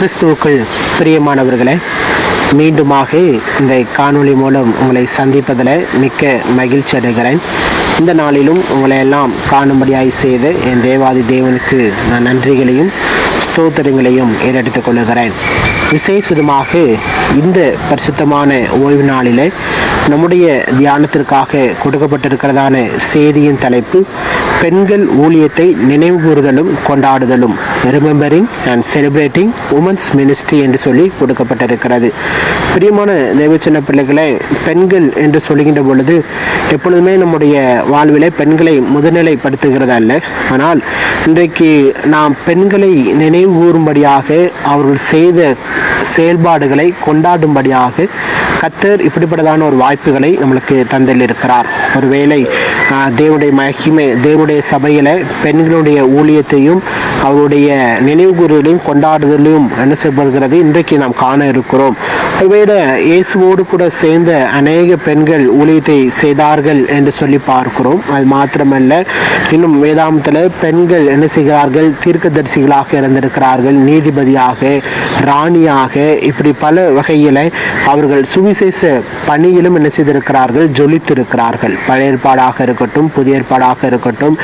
கிறிஸ்துவுக்குள் பிரியமானவர்களே மீண்டுமாக இந்த காணொளி மூலம் உங்களை சந்திப்பதில் மிக்க மகிழ்ச்சி அடைகிறேன். இந்த நாளிலும் உங்களை எல்லாம் காணும்படியாய் செய்த என் தேவாதி தேவனுக்கு நான் நன்றிகளையும் ஸ்தோத்திரங்களையும் ஏறெடுத்துக் கொள்கிறேன் விசேஷமாக இந்த பரிசுத்தமான ஓய்வு நாளிலே நம்முடைய தியானத்திற்காக கொடுக்கப்பட்டிருக்கிறதான செய்தியின் தலைப்பு பெண்கள் ஊழியத்தை நினைவுகூறுதலும் கொண்டாடுதலும். Remembering and celebrating women's ministry என்று சொல்லி கொடுக்கப்பட்டிருக்கிறது. பிரியமான தேவச்சன பிள்ளைகளை பெண்கள் என்று சொல்லுகின்ற பொழுது எப்பொழுதுமே நம்முடைய வாழ்விலே பெண்களை முதுநிலைப்படுத்துகிறதா அல்ல ஆனால் இன்றைக்கு நாம் பெண்களை நினைவு கூறும்படியாக அவர்கள் செய்த செயல்பாடுகளை கொண்டாடும்படியாக கத்தர் இப்படிப்பட்டதான ஒரு வாய்ப்புகளை நம்மளுக்கு தந்திருக்கிறார் ஒருவேளை தேவனுடைய மகிமை தேவனுடைய சபையில பெண்களுடைய ஊழியத்தையும் அவருடைய நினைவு கொண்டாடுதலையும் என்ன செய்யப்படுகிறது? இன்றைக்கு நாம் காண இருக்கிறோம். ஒருவேளை இயேசுவோடு கூட சேர்ந்த அநேக பெண்கள் ஊழியத்தை செய்தார்கள் என்று சொல்லி பார்க்கிறோம். அது மாத்திரமல்ல இன்னும் வேதாந்தத்தில் பெண்கள் என்ன செய்கிறார்கள்? தீர்க்கதரிசிகளாக இருந்திருக்கிறார்கள். நீதிபதியாக ராணியாக இப்படி பல வகையில் அவர்கள் சுவிசேஷ பணியிலும் என்ன செய்திருக்கிறார்கள்? ஜொலித்திருக்கிறார்கள். பழைய ஏற்பாடாக இருக்கட்டும் புதிய ஏற்பாடாக இருக்கட்டும்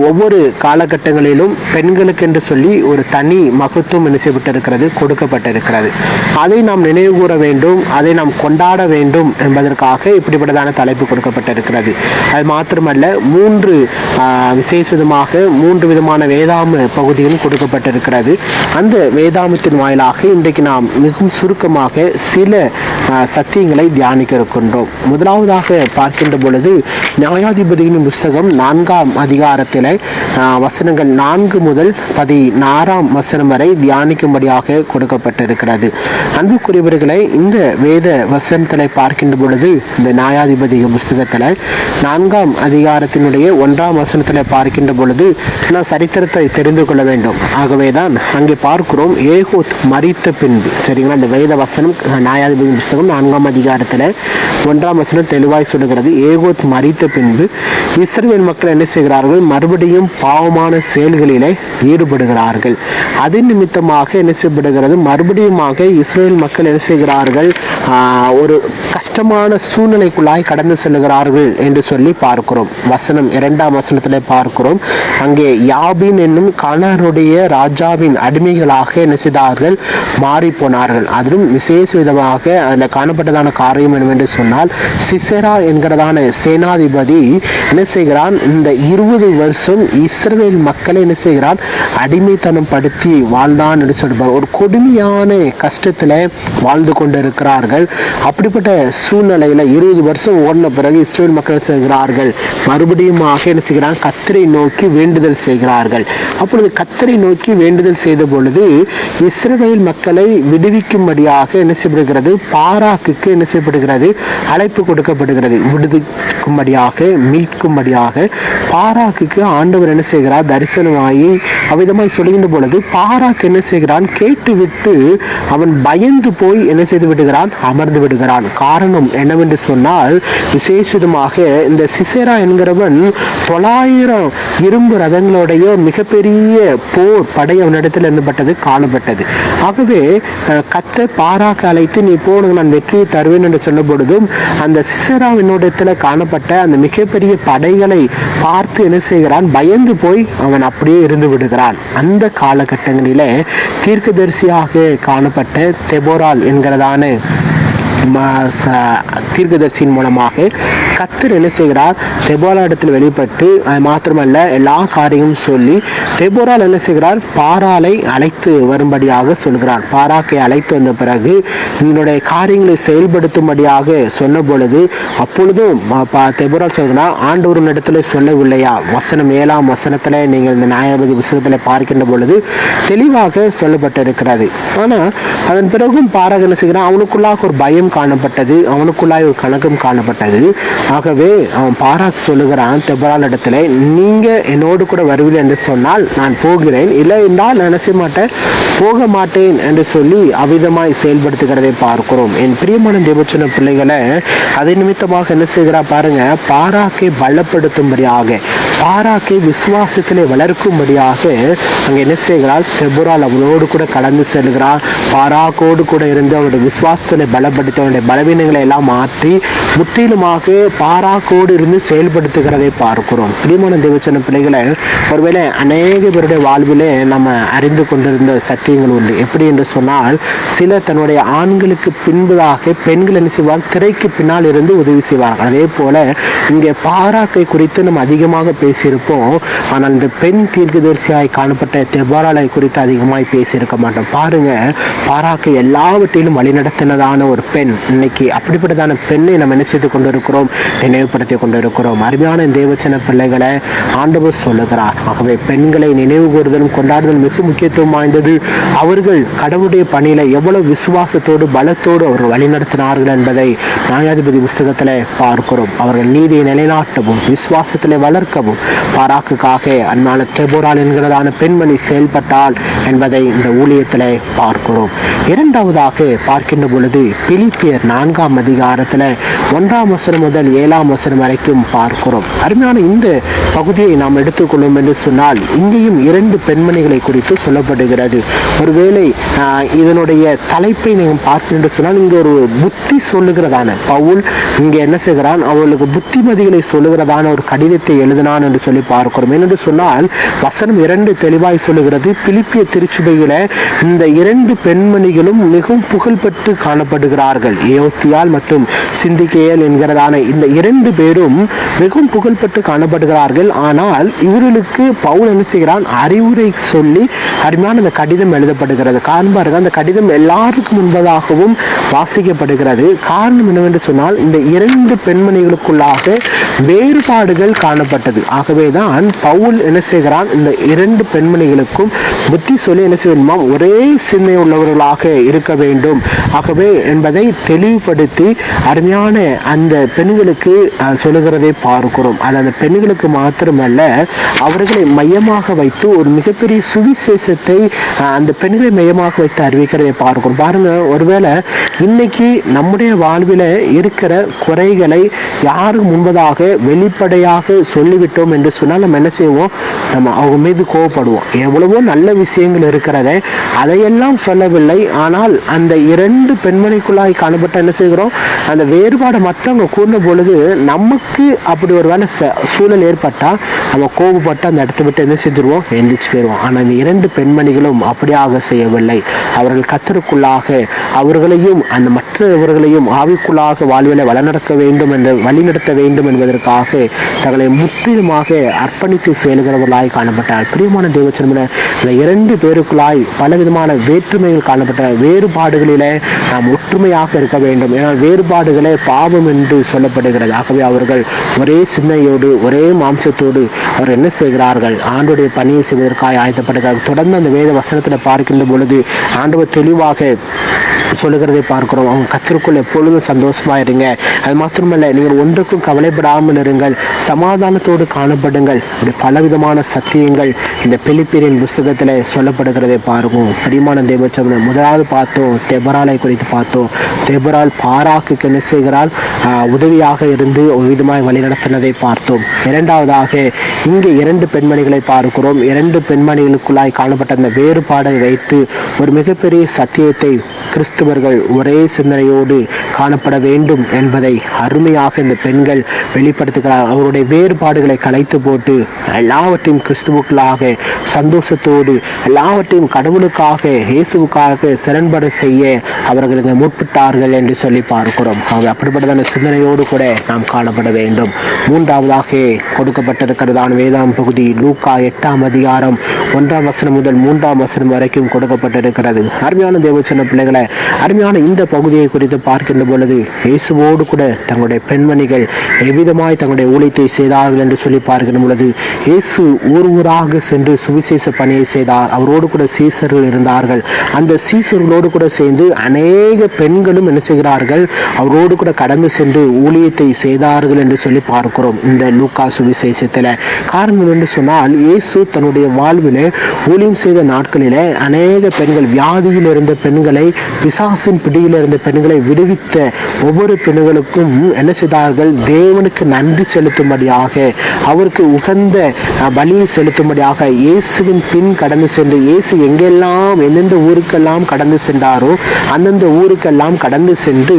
ஒவ்வொரு காலகட்டங்களிலும் பெண்களுக்கு என்று சொல்லி ஒரு தனி மகத்துவம் என்ன செய்யப்பட்டிருக்கிறது? கொடுக்கப்பட்டிருக்கிறது. அதை நாம் நினைவு கூற வேண்டும் அதை நாம் கொண்டாட வேண்டும் என்பதற்காக இப்படிப்பட்டதான தலைப்பு கொடுக்கப்பட்டிருக்கிறது. அது மாத்திரமல்ல மூன்று ஆஹ், விசேஷமாக மூன்று விதமான வேதாம பகுதியும் கொடுக்கப்பட்டிருக்கிறது. அந்த வேதாமத்தின் வாயிலாக இன்றைக்கு நாம் மிகவும் சுருக்கமாக சில சத்தியங்களை தியானிக்க இருக்கின்றோம் முதலாவதாக பார்க்கின்ற பொழுது நியாயாதிபதியின் புஸ்தகம் நான்காம் அதிகாரத்தில் வசனங்கள் நான்கு முதல் பதினாறாம் வசனம் வரை தியானிக்கும்படியாக கொடுக்கப்பட்டிருக்கிறது. அன்புக்குரியவர்களை இந்த வேத வசனத்தில் பார்க்கின்ற பொழுது இந்த நியாயாதிபதி புஸ்தகத்தில் நான்காம் அதிகாரத்தினுடைய ஒன்றாம் வசனத்தில் பார்க்கின்ற பொழுது நான் சரித்திரத்தை தெரிந்து கொள்ள வேண்டும். ஆகவே தான் அங்கே பார்க்கிறோம் ஏகோத் மரித்த பின்பு சரிங்களா? இந்த வேத வசனம் நியாயாதிபதி புஸ்தகம் நான்காம் அதிகாரத்தில் ஒன்றாம் வசனம் தெளிவாய் சொல்லுகிறது. ஏகோத் மறித்த பின்பு இஸ்ரேல் மக்கள் என்ன செய்கிறார்கள்? மறுபடியும் பாவமான செயல்களிலே ஈடுபடுகிறார்கள். அது நிமித்தமாக என்ன செய்யப்படுகிறது? மறுபடியுமாக இஸ்ரேல் மக்கள் என்ன செய்கிறார்கள்? ஒரு கஷ்டமான சூழ்நிலைக்குள்ளாய் கடந்து செல்கிறார்கள் என்று சொல்லி பார்க்கிறோம். வசனம் இரண்டாம் வசனத்தில் பார்க்கிறோம். அங்கே யாபின் என்னும் கணருடைய ராஜாவின் அடிமைகளாக என்ன செய்தார்கள்? மாறி போனார்கள் அதிலும் விசேஷ விதமாக அதில் காணப்பட்டதான காரியம் என்னவென்று சொன்னால் சிசெரா என்கிறதான சேனாதிபதி என்ன செய்கிறான்? இந்த இருபது வருஷம் இஸ்ரேல் மக்களை என்ன செய்கிறான்? அடிமைத்தனம் படுத்தி வாழ்ந்தான் என்று சொல்றார் ஒரு கொடுமையான கஷ்டத்தில் வாழ்ந்து கொண்டு இருக்கிறார்கள் அப்படிப்பட்ட சூழ்நிலையில் இருபது வருஷம் ஓடின பிறகு இஸ்ரேல் மக்கள் செய்கிறார்கள்? மறுபடியும் என்ன செய்கிறான்? கத்திரை நோக்கி வேண்டுதல் செய்கிறார்கள். அப்பொழுது கத்தரை நோக்கி வேண்டுதல் செய்த பொழுது இஸ்ரேல் மக்களை விடுவிக்கும்படியாக என்ன செய்யப்படுகிறது? பாராக்குக்கு என்ன செய்யப்படுகிறது? அழைப்பு கொடுக்கப்படுகிறது. விடுவிக்கும்படியாக மீட்கும்படியாக பாராக்குக்கு ஆண்டவர் என்ன செய்கிறார்? தரிசனமாகி அவ்விதமாய் சொல்கின்ற பொழுது பாராக்கு என்ன செய்கிறான்? கேட்டுவிட்டு அவன் பயந்து போய் என்ன செய்து விடுகிறான்? அமர்ந்து விடுகிறான். காரணம் என்னவென்று சொன்னால் விசேஷமாக இந்த சிசேரா என்கிறவன் தொள்ளாயிரம் இரும்பு ரதங்களுடைய மிகப்பெரிய போர் படை அவனிடத்தில் இருந்துபட்டது காணப்பட்டது. ஆகவே கத்த பாராக்க அழைத்து நீ போனது நான் வெற்றியை தருவேன் என்று சொன்ன பொழுதும் அந்த சிசேராவினுடத்தில் காணப்பட்ட அந்த மிகப்பெரிய படைகளை பார்த்து என்ன செய்கிறான்? பயந்து போய் அவன் அப்படியே இருந்து விடுகிறான். அந்த காலகட்டங்களிலே தீர்க்கதரிசியாக காணப்பட்ட தெபோரால் என்கிறதான தீர்க்கதர்சியின் மூலமாக கத்தர் என்ன செய்கிறார்? தெபோரா இடத்தில் வெளிப்பட்டு அது மாத்திரமல்ல எல்லா காரியமும் சொல்லி தெபோரால் என்ன செய்கிறார்? பாராலை அழைத்து வரும்படியாக சொல்கிறார். பாராக்கை அழைத்து வந்த பிறகு இதனுடைய காரியங்களை செயல்படுத்தும்படியாக சொன்ன பொழுது அப்பொழுதும் தெபோரால் சொல்கிறார் ஆண்டவரின் இடத்துல சொல்லவில்லையா? வசனம் ஏழாம் வசனத்தில் நீங்கள் இந்த நியாயபதி புத்தகத்தில் பார்க்கின்ற பொழுது தெளிவாக சொல்லப்பட்டிருக்கிறது. ஆனால் அதன் பிறகும் பாராக என்ன செய்கிறான்? அவனுக்குள்ளாக ஒரு பயம் காணப்பட்டது அவனுக்குள்ளாய் ஒரு கணக்கும் காணப்பட்டது. ஆகவே அவன் பாராக் சொல்லுகிறான் தெபரால் இடத்துல நீங்க என்னோடு கூட வருவீர்கள் என்று சொன்னால் நான் போகிறேன். இல்லை என்றால் நான் என்ன செய்ய மாட்டேன்? போக மாட்டேன் என்று சொல்லி அவிதமாய் செயல்படுத்துகிறதை பார்க்கிறோம். என் பிரியமான தேவச்சன பிள்ளைகளை அதை நிமித்தமாக என்ன செய்கிறா பாருங்க பாராக்கை பலப்படுத்தும்படியாக பாராக்கை விசுவாசத்திலே வளர்க்கும்படியாக அங்கே என்ன செய்கிறாள் தெபுரால் அவளோடு கூட கடந்து செல்கிறாள் பாராக்கோடு கூட இருந்து அவருடைய விசுவாசத்திலே பலப்படுத்தி அவனுடைய பலவீனங்களை எல்லாம் மாற்றி முற்றிலுமாக பாராக்கோடு இருந்து செயல்படுத்துகிறதை பார்க்கிறோம். பிரிமான தேவச்சன பிள்ளைகளை ஒருவேளை அநேக பேருடைய வாழ்விலே நம்ம அறிந்து கொண்டிருந்த சத்தியங்கள் உண்டு. எப்படி என்று சொன்னால் சிலர் தன்னுடைய ஆண்களுக்கு பின்பதாக பெண்கள் என்ன செய்வார் திரைக்கு பின்னால் இருந்து உதவி செய்வார்கள். அதே போல இங்கே பாராக்கை குறித்து நம்ம அதிகமாக பேசியிருப்போம். ஆனால் இந்த பெண் தீர்க்கதரிசியாய் காணப்பட்ட தெபாராலை குறித்து அதிகமாய் பேசியிருக்க மாட்டோம். பாருங்க பாராக்கு எல்லாவற்றிலும் வழிநடத்தினதான ஒரு பெண். இன்னைக்கு அப்படிப்பட்டதான பெண்ணை நம்ம என்ன செய்து கொண்டிருக்கிறோம்? நினைவுபடுத்தி கொண்டிருக்கிறோம். அருமையான தேவச்சன பிள்ளைகளை ஆண்டவர் சொல்லுகிறார். ஆகவே பெண்களை நினைவு கூறுதலும் கொண்டாடுதலும் மிக முக்கியத்துவம் வாய்ந்தது. அவர்கள் கடவுளுடைய பணியில எவ்வளவு விசுவாசத்தோடு பலத்தோடு அவர்கள் வழிநடத்தினார்கள் என்பதை நியாயாதிபதி புஸ்தகத்தில் பார்க்கிறோம். அவர்கள் நீதியை நிலைநாட்டவும் விசுவாசத்தில் வளர்க்கவும் பாராக்குக்காக அன்னால தெபோரால் என்கிறதான பெண்மணி செயல்பட்டால் என்பதை இந்த ஊழியத்தில் பார்க்கிறோம். இரண்டாவதாக பார்க்கின்ற பொழுது பிலிப்பியர் நான்காம் அதிகாரத்தில் ஒன்றாம் வசனம் முதல் ஏழாம் வசனம் வரைக்கும் பார்க்கிறோம். அருமையான இந்த பகுதியை நாம் எடுத்துக்கொள்ளும் என்று சொன்னால் இங்கேயும் இரண்டு பெண்மணிகளை குறித்து சொல்லப்படுகிறது. ஒருவேளை இதனுடைய தலைப்பை நீங்கள் பார்க்கின்ற சொன்னால் இங்கே ஒரு புத்தி சொல்லுகிறதான. பவுல் இங்கே என்ன செய்கிறான்? அவளுக்கு புத்திமதிகளை சொல்லுகிறதான ஒரு கடிதத்தை எழுதினான் என்று சொல்லி பார்க்கிறோம். என்று சொன்னால் வசனம் இரண்டு தெளிவாய் சொல்லுகிறது. பிலிப்பிய திருச்சுபையில இந்த இரண்டு பெண்மணிகளும் மிகவும் புகழ்பெற்று காணப்படுகிறார்கள். ஏயோத்தியால் மற்றும் சிந்திக்கேயல் என்கிறதான இந்த இரண்டு பேரும் மிகவும் புகழ்பெற்று காணப்படுகிறார்கள். ஆனால் இவர்களுக்கு பவுல் என்ன செய்கிறான்? அறிவுரை சொல்லி அருமையான அந்த கடிதம் எழுதப்படுகிறது. காரணம் பாருங்க அந்த கடிதம் எல்லாருக்கும் முன்பதாகவும் வாசிக்கப்படுகிறது. காரணம் என்னவென்று சொன்னால் இந்த இரண்டு பெண்மணிகளுக்குள்ளாக வேறுபாடுகள் காணப்பட்டது. ஆகவே தான் பவுல் என்ன செய்கிறான்? இந்த இரண்டு பெண்மணிகளுக்கும் புத்தி சொல்லி என்ன செய்யணுமா ஒரே சிந்தனை உள்ளவர்களாக இருக்க வேண்டும். ஆகவே என்பதை தெளிவுபடுத்தி அருமையான அந்த பெண்களுக்கு சொல்லுகிறதை பார்க்கிறோம். அது அந்த பெண்களுக்கு மாத்திரமல்ல அவர்களை மையமாக வைத்து ஒரு மிகப்பெரிய சுவிசேஷத்தை அஹ், அந்த பெண்களை மையமாக வைத்து அறிவிக்கிறதை பார்க்கிறோம். பாருங்க ஒருவேளை இன்னைக்கு நம்முடைய வாழ்வில இருக்கிற குறைகளை யாருக்கு முன்பதாக வெளிப்படையாக சொல்லிவிட்டோம் என்று சொன்னால் நம்ம என்ன செய்வோம்? நம்ம அவங்க மீது கோவப்படுவோம். எவ்வளவோ நல்ல விஷயங்கள் இருக்கிறத அதையெல்லாம் சொல்லவில்லை. ஆனால் அந்த இரண்டு பெண்மணிக்குள்ளாய் காணப்பட்ட என்ன செய்கிறோம்? அந்த வேறுபாடை மற்றவங்க கூறின பொழுது நமக்கு அப்படி ஒரு வேலை சூழல் ஏற்பட்டால் நம்ம கோபப்பட்டு அந்த இடத்த விட்டு என்ன செஞ்சிருவோம்? எந்திரிச்சு போயிடுவோம் ஆனால் இந்த இரண்டு பெண்மணிகளும் அப்படியாக செய்யவில்லை. அவர்கள் கத்தருக்குள்ளாக அவர்களையும் அந்த மற்றவர்களையும் ஆவிக்குள்ளாக வாழ்வில வழிநடக்க வேண்டும் என்று வழிநடத்த வேண்டும் என்பதற்காக தங்களை முற்றிலுமாக அர்ப்பணித்து செயல்கிறவர்களாய் காணப்பட்டார். பிரியமான தேவச்சனமில் இந்த இரண்டு பேருக்குள்ளாய் பலவிதமான வேற்றுமைகள் காணப்பட்ட வேறுபாடுகளிலே நாம் ஒற்றுமையாக இருக்க வேண்டும். ஏன்னால் வேறுபாடுகளே பாவம் என்று சொல்லப்படுகிறது. ஆகவே அவர்கள் ஒரே சிந்தையோடு ஒரே மாம்சத்தோடு அவர் என்ன செய்கிறார்கள்? ஆண்டுடைய பணியை செய்வதற்காக ஆயத்தப்படுகிறார். தொடர்ந்து அந்த வேத வசனத்தில் பார்க்கின்ற பொழுது ஆண்டவர் தெளிவாக சொல்லுகிறதை பார்க்கிறோம். அவங்க கத்திற்குள் எப்பொழுதும் சந்தோஷமா இருங்க. அது மாத்திரமல்ல நீங்கள் ஒன்றுக்கும் கவலைப்படாமல் இருங்கள். சமாதானத்தோடு காணப்படுங்கள். அப்படி பலவிதமான சத்தியங்கள் இந்த பிலிப்பியரின் புஸ்தகத்தில் சொல்லப்படுகிறதை பாருங்கள் பிரிமான தேவச்சவனை முதலாவது பார்த்தோம். தெபராலை குறித்து பார்த்தோம். தெபரால் பாராக்கு என்ன செய்கிறால் உதவியாக இருந்து ஒரு விதமாய் வழிநடத்தினதை பார்த்தோம். இரண்டாவதாக இங்கே இரண்டு பெண்மணிகளை பார்க்கிறோம். இரண்டு பெண்மணிகளுக்குள்ளாய் காணப்பட்ட அந்த வேறுபாடை வைத்து ஒரு மிகப்பெரிய சத்தியத்தை கிறிஸ்தவர்கள் ஒரே சிந்தனையோடு காணப்பட வேண்டும் என்பதை அருமையாக இந்த பெண்கள் வெளிப்படுத்துகிறார். அவருடைய வேறுபாடுகளை கலைத்து போட்டு எல்லாவற்றையும் கிறிஸ்துவுக்களாக சந்தோஷத்தோடு எல்லாவற்றையும் கடவுளுக்காக இயேசுவுக்காக சிறன்பட செய்ய அவர்களுக்கு முற்பட்டார்கள் என்று சொல்லி பார்க்கிறோம். ஆக அப்படிப்பட்டதான சிந்தனையோடு கூட நாம் காணப்பட வேண்டும். மூன்றாவதாக கொடுக்கப்பட்டிருக்கிறதான வேதாம் பகுதி லூக்கா எட்டாம் அதிகாரம் ஒன்றாம் வசனம் முதல் மூன்றாம் வசனம் வரைக்கும் கொடுக்கப்பட்டிருக்கிறது. அருமையான தேவச்சன பிள்ளைகளை அருமையான இந்த பகுதியை குறித்து பார்க்கின்ற பொழுது இயேசுவோடு கூட தங்களுடைய பெண்மணிகள் எவ்விதமாய் தங்களுடைய ஊழியத்தை செய்தார்கள் என்று சொல்லி பார்க்கின்ற பொழுது இயேசு ஊர் ஊராக சென்று சுவிசேஷ பணியை செய்தார். அவரோடு கூட சீசர்கள் இருந்தார்கள். அந்த சீசர்களோடு கூட சேர்ந்து அநேக பெண்களும் என்ன செய்கிறார்கள்? அவரோடு கூட கடந்து சென்று ஊழியத்தை செய்தார்கள் என்று சொல்லி பார்க்கிறோம் இந்த லூக்கா சுவிசேஷத்தில். காரணம் என்று சொன்னால் இயேசு தன்னுடைய வாழ்வில் ஊழியம் செய்த நாட்களில் அநேக பெண்கள் வியாதியில் இருந்த பெண்களை பிசாசின் பிடியில் இருந்த பெண்களை விடுவித்த ஒவ்வொரு பெண்களுக்கும் என்ன செய்தார்கள்? தேவனுக்கு நன்றி செலுத்தும்படியாக அவருக்கு உகந்த பலியை செலுத்தும்படியாக இயேசுவின் பின் கடந்து சென்று இயேசு எங்கெல்லாம் எந்தெந்த ஊருக்கெல்லாம் கடந்து சென்றாரோ அந்தந்த ஊருக்கெல்லாம் கடந்து சென்று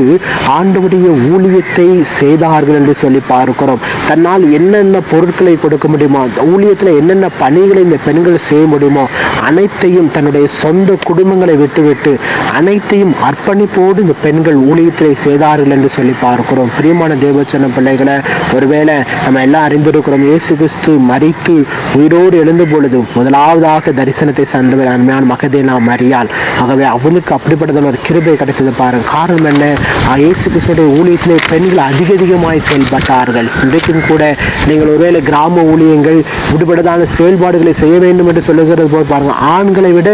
ஆண்டவருடைய ஊழியத்தை செய்தார்கள் என்று சொல்லி பார்க்கிறோம். தன்னால் என்னென்ன பொருட்களை கொடுக்க முடியுமோ ஊழியத்தில் என்னென்ன பணிகளை இந்த பெண்கள் செய்ய முடியுமோ அனைத்தையும் தன்னுடைய சொந்த குடும்பங்களை விட்டுவிட்டு அனைத்தையும் அர்ப்பணிப்போடு இந்த பெண்கள் ஊழியத்தை செய்தார்கள் என்று சொல்லி பார்க்கிறோம். பிரியமான தேவச்சன பிள்ளைகளை ஒருவேளை நம்ம எல்லாம் அறிந்திருக்கிறோம் இயேசு கிறிஸ்து மறித்து உயிரோடு எழுந்த பொழுது முதலாவதாக தரிசனத்தை சந்தவர் அருமையான மகதேனா மரியாள். ஆகவே அவளுக்கு அப்படிப்பட்டதான ஒரு கிருபை கிடைத்தது பாருங்க. காரணம் என்ன? இயேசு கிறிஸ்துடைய ஊழியத்திலே பெண்கள் அதிக அதிகமாய் செயல்பட்டார்கள். இன்றைக்கும் கூட நீங்கள் ஒருவேளை கிராம ஊழியங்கள் விடுபடதான செயல்பாடுகளை செய்ய வேண்டும் என்று சொல்லுகிறது போல் பாருங்க. ஆண்களை விட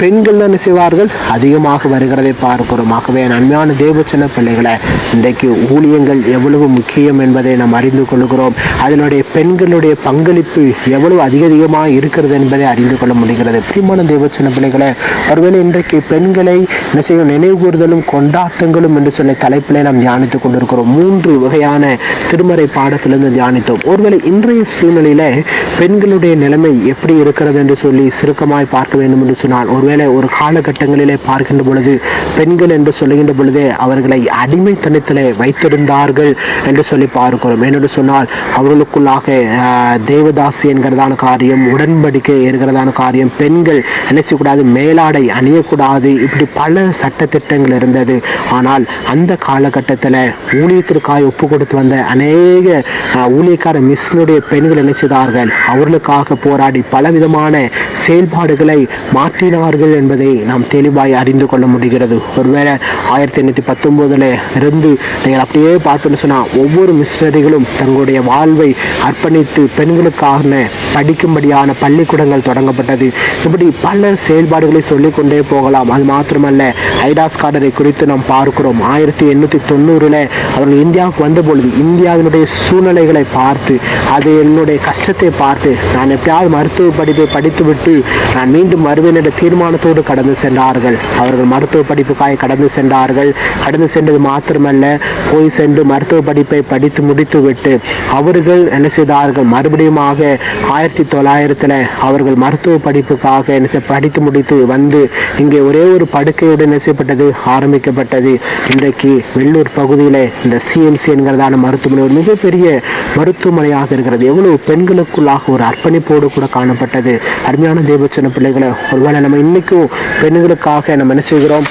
பெண்கள் தான் செய்வார்கள்? அதிகமாக வருகிறதை பார்க்கிறோம். ஆகவே நன்மையான தேவச்சன பிள்ளைகளை இன்றைக்கு ஊழியங்கள் எவ்வளவு முக்கியம் என்பதை நாம் அறிந்து கொள்கிறோம். அதனுடைய பெண் பெண்களுடைய பங்களிப்பு எவ்வளவு அதிக அதிகமாக இருக்கிறது என்பதை அறிந்து கொள்ள முடிகிறது. பிரியமான தேவச்சன பிள்ளைகளை ஒருவேளை இன்றைக்கு பெண்களை என்ன செய்யும் நினைவுகூறுதலும் கொண்டாட்டங்களும் என்று சொல்ல தலைப்பிலே நாம் தியானித்துக் கொண்டிருக்கிறோம். மூன்று வகையான திருமறை பாடத்திலிருந்து தியானித்தோம். ஒருவேளை இன்றைய சூழ்நிலையில பெண்களுடைய நிலைமை எப்படி இருக்கிறது என்று சொல்லி சுருக்கமாய் பார்க்க வேண்டும் என்று சொன்னால் ஒருவேளை ஒரு காலகட்டங்களிலே பார்க்கின்ற பொழுது பெண்கள் என்று சொல்லுகின்ற பொழுதே அவர்களை அடிமைத்தனத்திலே வைத்திருந்தார்கள் என்று சொல்லி பார்க்கிறோம். என்னென்று சொன்னால் அவர்களுக்குள்ளாக தேவதாசி என்கிறதான காரியம் உடன்படிக்கை ஏறுகிறதான காரியம் பெண்கள் என்ன செய்யக்கூடாது மேலாடை அணியக்கூடாது இப்படி பல சட்டத்திட்டங்கள் இருந்தது. ஆனால் அந்த காலகட்டத்தில் ஊழியத்திற்காக ஒப்பு கொடுத்து வந்த அநேக ஊழியக்கார மிஸ்னுடைய பெண்கள் என்ன செய்தார்கள் அவர்களுக்காக போராடி பலவிதமான செயல்பாடுகளை மாற்றினார்கள் என்பதை நாம் தெளிவாய் அறிந்து கொள்ள முடிகிறது. ஒருவேளை ஆயிரத்தி எண்ணூற்றி பத்தொம்போதுல இருந்து நீங்கள் அப்படியே பார்த்தோன்னு சொன்னால் ஒவ்வொரு மிஷினரிகளும் தங்களுடைய வாழ்வை அர்ப்ப அர்ப்பணித்து பெண்களுக்கான படிக்கும்படியான பள்ளிக்கூடங்கள் தொடங்கப்பட்டது. இப்படி பல செயல்பாடுகளை சொல்லிக்கொண்டே போகலாம். அது மாத்திரமல்ல ஐடாஸ் கார்டரை குறித்து நாம் பார்க்கிறோம். ஆயிரத்தி எண்ணூற்றி தொண்ணூறில் அவர்கள் இந்தியாவுக்கு வந்தபொழுது இந்தியாவினுடைய சூழ்நிலைகளை பார்த்து அது என்னுடைய கஷ்டத்தை பார்த்து நான் எப்படியாவது மருத்துவ படிப்பை படித்துவிட்டு நான் மீண்டும் வருவேன் என்ற தீர்மானத்தோடு கடந்து சென்றார்கள். அவர்கள் மருத்துவ படிப்புக்காக கடந்து சென்றார்கள். கடந்து சென்றது மாத்திரமல்ல போய் சென்று மருத்துவ படிப்பை படித்து முடித்துவிட்டு அவர்கள் என்ன செய்தார்கள் மறுபடியுமாக ஆயிரத்தி தொள்ளாயிரத்தில் அவர்கள் மருத்துவ படிப்புக்காக என்ன படித்து முடித்து வந்து இங்கே ஒரே ஒரு படுக்கையுடன் செய்யப்பட்டது? ஆரம்பிக்கப்பட்டது. இன்றைக்கு வெள்ளூர் பகுதியில் இந்த சிஎம்சி என்கிறதான மருத்துவமனை ஒரு மிகப்பெரிய மருத்துவமனையாக இருக்கிறது. எவ்வளவு பெண்களுக்குள்ளாக ஒரு அர்ப்பணிப்போடு கூட காணப்பட்டது. அருமையான தேவச்சன பிள்ளைகளை ஒருவேளை நம்ம இன்னைக்கும் பெண்களுக்காக நம்ம என்ன செய்கிறோம்?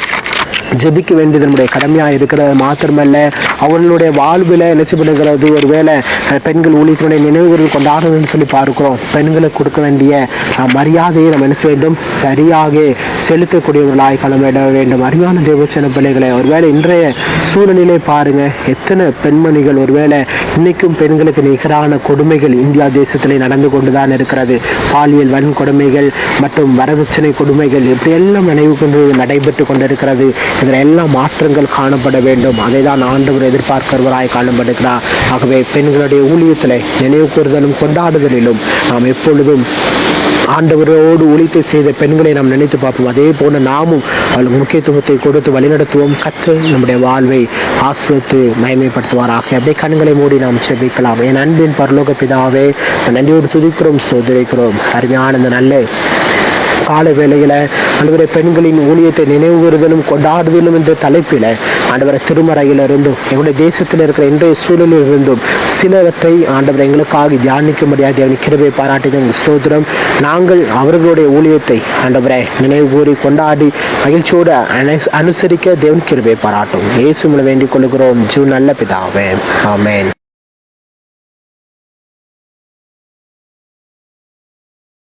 ஜெபிக்க வேண்டியது நம்முடைய கடமையாக இருக்கிறது. மாத்திரமல்ல அவர்களுடைய வாழ்வில் என்ன செய்யப்படுகிறது? ஒருவேளை வேலை பெண்கள் ஊழியத்தினுடைய நினைவுகள் கொண்டாடணும்னு சொல்லி பார்க்கிறோம். பெண்களுக்கு கொடுக்க வேண்டிய மரியாதையை நம்ம என்ன செய்ய வேண்டும்? சரியாக செலுத்தக்கூடியவர்களாய் காணப்பட வேண்டும். அருமையான தேவச்சன பிள்ளைகளை ஒருவேளை இன்றைய சூழ்நிலை பாருங்க எத்தனை பெண்மணிகள் ஒருவேளை இன்னைக்கும் பெண்களுக்கு நிகரான கொடுமைகள் இந்தியா தேசத்திலே நடந்து கொண்டுதான் இருக்கிறது. பாலியல் வன்கொடுமைகள் மற்றும் வரதட்சணை கொடுமைகள் இப்படியெல்லாம் நினைவு கொண்டு நடைபெற்று கொண்டிருக்கிறது. இதில் எல்லாம் மாற்றங்கள் காணப்பட வேண்டும். அதை தான் ஆண்டவர் எதிர்பார்க்கிறவராய் காணப்படுகிறார். ஆகவே பெண்களுடைய ஊழியத்தில் நினைவு கூறுதலும் கொண்டாடுதலிலும் நாம் எப்பொழுதும் ஆண்டவரோடு ஒழித்து செய்த பெண்களை நாம் நினைத்து பார்ப்போம். அதே போல நாமும் அவளுக்கு முக்கியத்துவத்தை கொடுத்து வழிநடத்துவோம். கத்து நம்முடைய வாழ்வை ஆஸ்வத்து மயமைப்படுத்துவாராக அப்படியே கண்களை மூடி நாம் செபிக்கலாம் என் அன்பின் பரலோக பிதாவே நன்றியோடு துதிக்கிறோம் சோதரிக்கிறோம் அருமையான இந்த நல்ல கால வேளையில் ஆண்டவரை பெண்களின் ஊழியத்தை நினைவுகூறுதலும் கொண்டாடுதலும் என்ற தலைப்பில் ஆண்டவரை திருமறையிலிருந்தும் எங்களுடைய தேசத்தில் இருக்கிற இன்றைய சூழலில் இருந்தும் சிலவற்றை ஆண்டவர் எங்களுக்காக தியானிக்க முடியாது அவன் கிருபை பாராட்டின உங்கள் ஸ்தோத்திரம். நாங்கள் அவர்களுடைய ஊழியத்தை ஆண்டவரை நினைவு கூறி கொண்டாடி மகிழ்ச்சியோடு அனுசரிக்க தேவன் கிருபை பாராட்டும். இயேசு வேண்டிக் கொள்கிறோம் ஜூ நல்ல பிதாவே. ஆமேன்.